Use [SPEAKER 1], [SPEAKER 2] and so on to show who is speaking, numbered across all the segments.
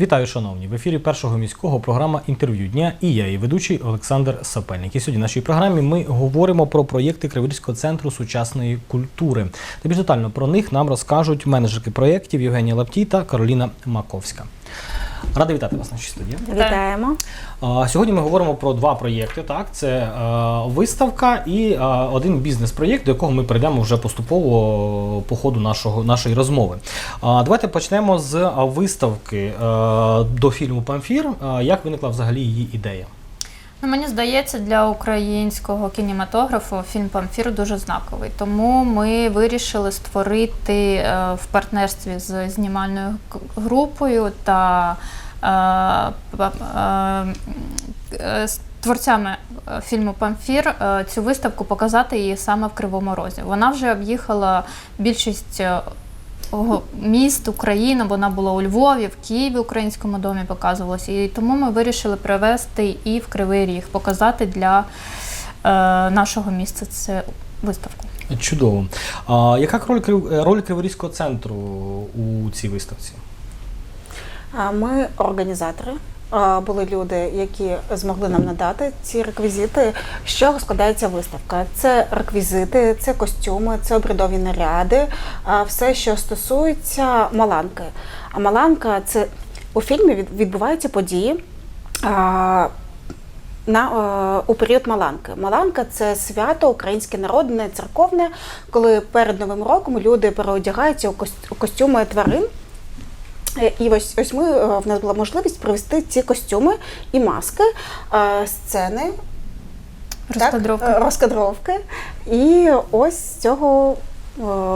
[SPEAKER 1] Вітаю, шановні! В ефірі першого міського програма інтерв'ю дня і я, її ведучий Олександр Сапельник. І сьогодні в нашій програмі ми говоримо про проєкти Криворізького центру сучасної культури. Та більш детально про них нам розкажуть менеджерки проєктів Євгенія Лаптій та Кароліна Маковська. Радий вітати вас в нашій студії.
[SPEAKER 2] Вітаємо.
[SPEAKER 1] Сьогодні ми говоримо про два проєкти. Так, це е, виставка і е, один бізнес-проєкт, до якого ми перейдемо вже поступово по ходу нашого нашої розмови. Давайте почнемо з е, виставки е, до фільму Памфір. Е, Як виникла взагалі її ідея?
[SPEAKER 3] Ну, мені здається, для українського кінематографу фільм Памфір дуже знаковий. Тому ми вирішили створити е, в партнерстві з знімальною групою та е, е, творцями фільму Памфір цю виставку показати її саме в Кривому Розі. Вона вже об'їхала більшість. Міст України, вона була у Львові, в Києві в українському домі показувалася. І тому ми вирішили привезти і в Кривий Ріг, показати для е, нашого міста це виставку.
[SPEAKER 1] Чудово. А яка роль роль Криворізького центру у цій виставці?
[SPEAKER 2] Ми організатори. Були люди, які змогли нам надати ці реквізити. Чого складається виставка? Це реквізити, це костюми, це обрядові наряди, все, що стосується маланки. А маланка це у фільмі відбуваються події. на, е, у період Маланки. Маланка це свято українське народне, церковне, коли перед Новим роком люди переодягаються у костюми тварин. Е, І ось ось ми е, в нас була можливість провести ці костюми і маски, е, сцени,
[SPEAKER 3] розкадровки.
[SPEAKER 2] Так, розкадровки. І ось з цього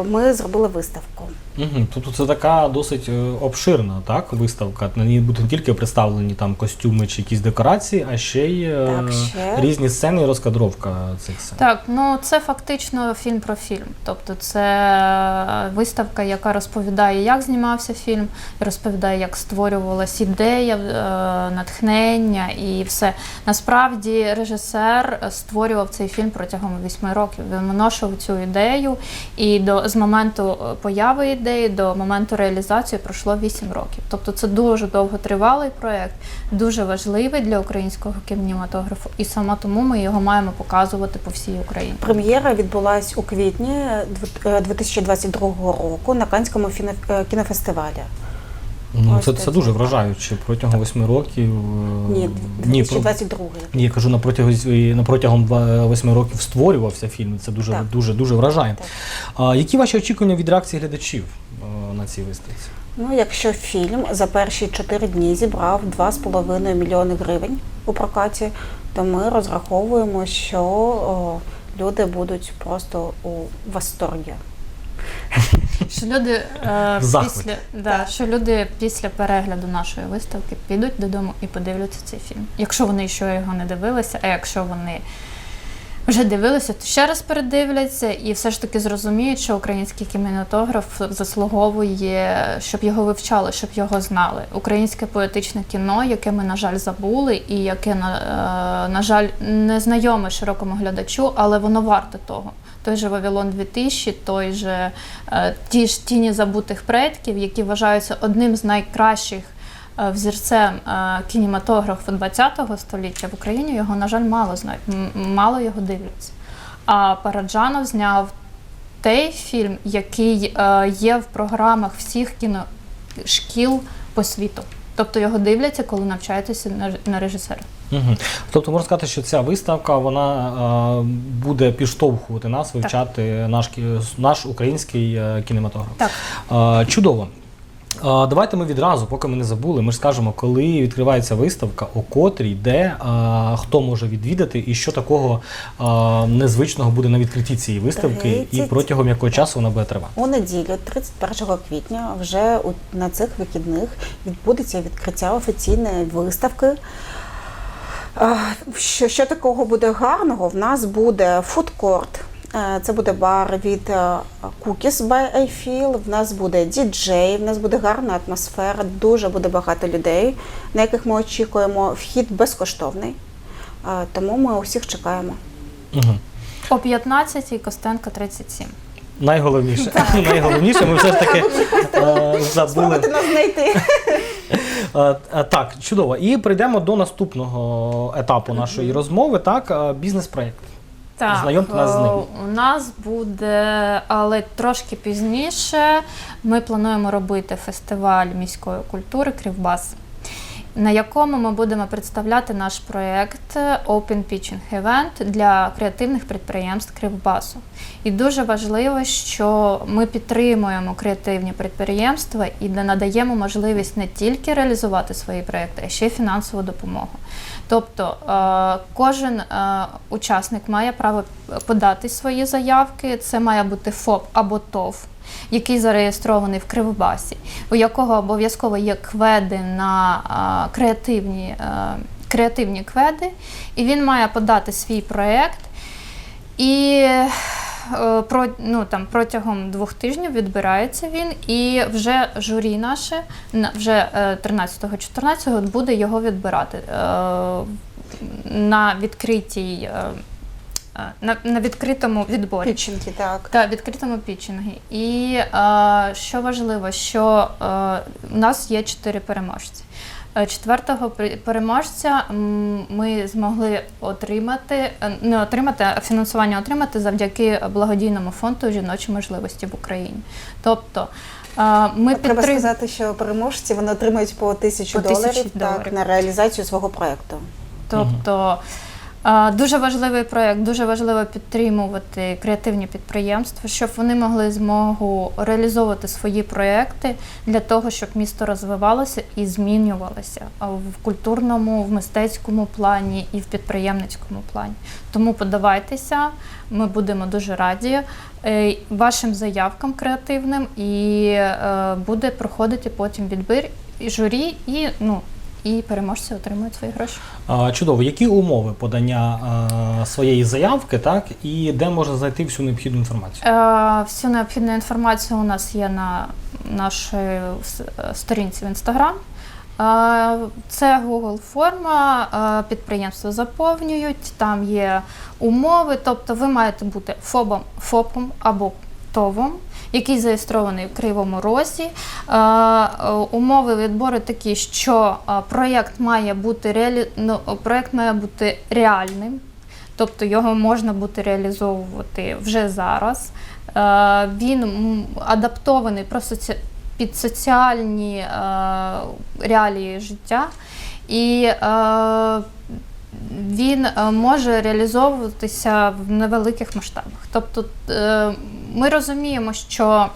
[SPEAKER 2] ми зробили виставку.
[SPEAKER 1] Угу. Тобто це така досить е, обширна так, виставка. На ній будуть не тільки представлені там костюми чи якісь декорації, а ще й е,
[SPEAKER 2] Так, ще.
[SPEAKER 1] різні сцени і розкадровка цих сцен.
[SPEAKER 3] Так, ну це фактично фільм про фільм. Тобто це виставка, яка розповідає, як знімався фільм, розповідає, як створювалась ідея, е, натхнення і все. Насправді режисер створював цей фільм протягом вісьми років. Він виношував цю ідею, і до з моменту е, появи ідеї до моменту реалізації пройшло вісім років. Тобто це дуже довготривалий проєкт, дуже важливий для українського кінематографу, і саме тому ми його маємо показувати по всій Україні.
[SPEAKER 2] Прем'єра відбулась у квітні дв- е, 2022 року на Канському е, кінофестивалі.
[SPEAKER 1] Ну,
[SPEAKER 2] Ось
[SPEAKER 1] це, це дуже вражаюче. Протягом восьми років. е,
[SPEAKER 2] Ні,
[SPEAKER 1] ні,
[SPEAKER 2] 2022.
[SPEAKER 1] ні, я кажу, на протягом, протягом восьми років створювався фільм. Це дуже,
[SPEAKER 2] Так.
[SPEAKER 1] дуже, дуже вражає.
[SPEAKER 2] Так.
[SPEAKER 1] А, які ваші очікування від реакції глядачів е, на цій виставці?
[SPEAKER 2] Ну, якщо фільм за перші 4 дні зібрав 2,5 мільйони гривень у прокаті, то ми розраховуємо, що о, люди будуть просто у восторгі.
[SPEAKER 3] Що люди е, після да, що люди після перегляду нашої виставки підуть додому і подивляться цей фільм. Якщо вони ще його не дивилися, а якщо вони вже дивилися, то ще раз передивляться і все ж таки зрозуміють, що український кінематограф заслуговує, щоб його вивчали, щоб його знали. Українське поетичне кіно, яке ми, на жаль, забули, і яке, на, е, на жаль, не знайоме широкому глядачу, але воно варте того. Той же Вавилон 2000, той же е, ті ж тіні забутих предків, які вважаються одним з найкращих взірцем е, кінематографу ХХ століття в Україні його, на жаль, мало знають, мало його дивляться. А Параджанов зняв той фільм, який е, є в програмах всіх кіношкіл по світу. Тобто його дивляться, коли навчаються на, режисера.
[SPEAKER 1] Угу. Тобто можна сказати, що ця виставка вона е, буде підштовхувати нас вивчати наш, кі- наш український е, кінематограф.
[SPEAKER 3] Так.
[SPEAKER 1] Е, чудово. Давайте ми відразу, поки ми не забули, ми ж скажемо, коли відкривається виставка, о котрій, де, хто може відвідати і що такого незвичного буде на відкритті цієї виставки, і протягом якого часу вона буде тривати.
[SPEAKER 2] У неділю, 31 квітня, вже на цих вихідних відбудеться відкриття офіційної виставки. Що, що такого буде гарного? В нас буде фудкорт. Е, Це буде бар від е, Cookies by I Feel, В нас буде діджей, в нас буде гарна атмосфера, дуже буде багато людей, на яких ми очікуємо. Вхід безкоштовний. Е, Тому ми усіх чекаємо.
[SPEAKER 1] Угу.
[SPEAKER 3] О 15 Костенка 37.
[SPEAKER 1] Найголовніше. Найголовніше, ми все ж таки забули.
[SPEAKER 2] Нас знайти.
[SPEAKER 1] Так, чудово. І прийдемо до наступного етапу нашої розмови. Так, бізнес-проєкт.
[SPEAKER 3] Так,
[SPEAKER 1] Знайомте нас з ним.
[SPEAKER 3] е, У нас буде, але трошки пізніше. Ми плануємо робити фестиваль міської культури Кривбас, на якому ми будемо представляти наш проєкт Open Pitching Event для креативних підприємств Кривбасу. І дуже важливо, що ми підтримуємо креативні підприємства і надаємо можливість не тільки реалізувати свої проекти, а ще й фінансову допомогу. Тобто е, кожен е, учасник має право подати свої заявки. Це має бути ФОП або ТОВ, який зареєстрований в Кривбасі, у якого обов'язково є кведи на е, креативні, е, креативні кведи, і він має подати свій проєкт. І е, про, ну, там, протягом двох тижнів відбирається він, і вже журі наше на- вже е, 13-14 буде його відбирати е, на відкритій. На, на відкритому відборі.
[SPEAKER 2] Піченки, так.
[SPEAKER 3] Так, відкритому пітчингі. І е, що важливо, що е, у нас є чотири переможці. Е, Четвертого переможця ми змогли отримати, е, не отримати, а фінансування отримати завдяки благодійному фонду жіночі можливості в Україні. Тобто ми
[SPEAKER 2] Треба
[SPEAKER 3] підтрим-
[SPEAKER 2] сказати, що переможці вони отримують по тисячу
[SPEAKER 3] По тисячі
[SPEAKER 2] доларів так, на реалізацію свого проєкту.
[SPEAKER 3] Тобто е, дуже важливий проєкт, дуже важливо підтримувати креативні підприємства, щоб вони могли змогу реалізовувати свої проєкти для того, щоб місто розвивалося і змінювалося в культурному, в мистецькому плані і в підприємницькому плані. Тому подавайтеся, ми будемо дуже раді е, вашим заявкам креативним, і е, буде проходити потім відбір і журі, і ну. І переможці отримують свої гроші.
[SPEAKER 1] Чудово. Які умови подання своєї заявки, так, і де можна знайти всю необхідну інформацію?
[SPEAKER 3] Е, всю необхідну інформацію у нас є на нашій сторінці в Інстаграм. Е, Це Google форма, е, підприємства заповнюють, там є умови, тобто ви маєте бути ФОБом, ФОПом або ТОВом, який зареєстрований в Кривому Розі. Е, е, Умови відбору такі, що е, проєкт має бути реалі... ну, проєкт має бути реальним. Тобто його можна буде реалізовувати вже зараз. Він адаптований просто під соціальні реалії життя, і він може реалізовуватися в невеликих масштабах. Тобто ми розуміємо, що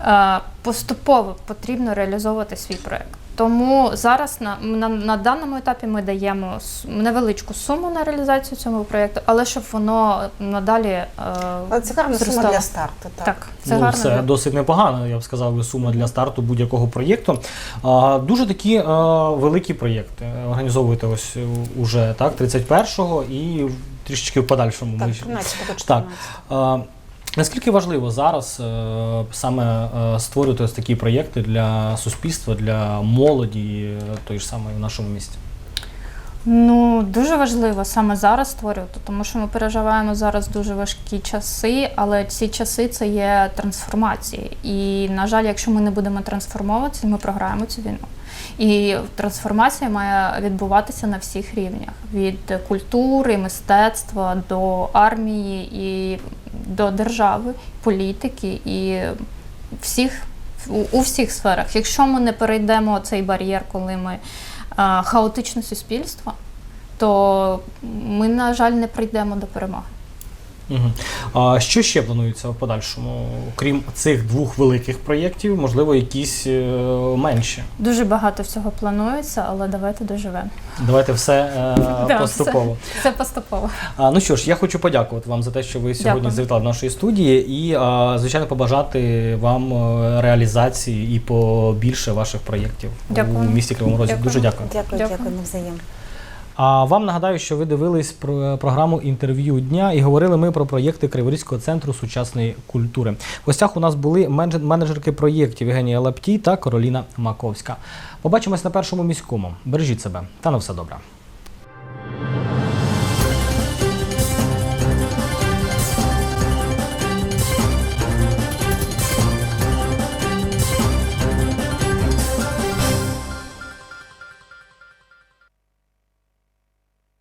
[SPEAKER 3] е, поступово потрібно реалізовувати свій проєкт. Тому зараз на, на, на даному етапі ми даємо невеличку суму на реалізацію цього проєкту, але щоб воно надалі е,
[SPEAKER 2] Але це гарна сума для старту. Так.
[SPEAKER 3] Так, це
[SPEAKER 1] ну,
[SPEAKER 3] гарно.
[SPEAKER 1] це досить непогано, я б сказав, сума для старту будь-якого проєкту. А, дуже такі а, великі проєкти організовуєте ось е, уже так, 31-го і трішечки в подальшому.
[SPEAKER 2] Так,
[SPEAKER 1] ми-
[SPEAKER 2] 13
[SPEAKER 1] Так.
[SPEAKER 2] 14
[SPEAKER 1] А, Наскільки важливо зараз е, саме е, створювати ось такі проєкти для суспільства, для молоді е, ж самої в нашому місті?
[SPEAKER 3] Ну, дуже важливо саме зараз створювати, тому що ми переживаємо зараз дуже важкі часи, але ці часи це є трансформації. І, на жаль, якщо ми не будемо трансформовуватися, ми програємо цю війну. І трансформація має відбуватися на всіх рівнях: від культури, мистецтва до армії і до держави, політики і всіх у, у всіх сферах. Якщо ми не перейдемо цей бар'єр, коли ми а, хаотичне суспільство, то ми, на жаль, не прийдемо до перемоги.
[SPEAKER 1] Угу. А що ще планується в подальшому, крім цих двох великих проєктів, можливо, якісь е, менші?
[SPEAKER 3] Дуже багато всього планується, але давайте доживемо.
[SPEAKER 1] Давайте все е,
[SPEAKER 3] Да,
[SPEAKER 1] поступово.
[SPEAKER 3] Це поступово.
[SPEAKER 1] А, ну що ж, я хочу подякувати вам за те, що ви сьогодні
[SPEAKER 3] Дякую.
[SPEAKER 1] завітали до нашої студії, і а, звичайно побажати вам е, реалізації і побільше ваших проєктів
[SPEAKER 3] Дякую.
[SPEAKER 1] у місті Кривому Розі.
[SPEAKER 3] Дякую.
[SPEAKER 1] Дуже дякую.
[SPEAKER 2] Дякую,
[SPEAKER 3] Дякую.
[SPEAKER 2] дякую, навзаєм.
[SPEAKER 1] А вам нагадаю, що ви дивились про програму інтерв'ю дня і говорили ми про проєкти Криворізького центру сучасної культури. В гостях у нас були менедж- менеджерки проєктів Євгенія Лаптій та Кароліна Маковська. Побачимось на першому міському. Бережіть себе та на все добре.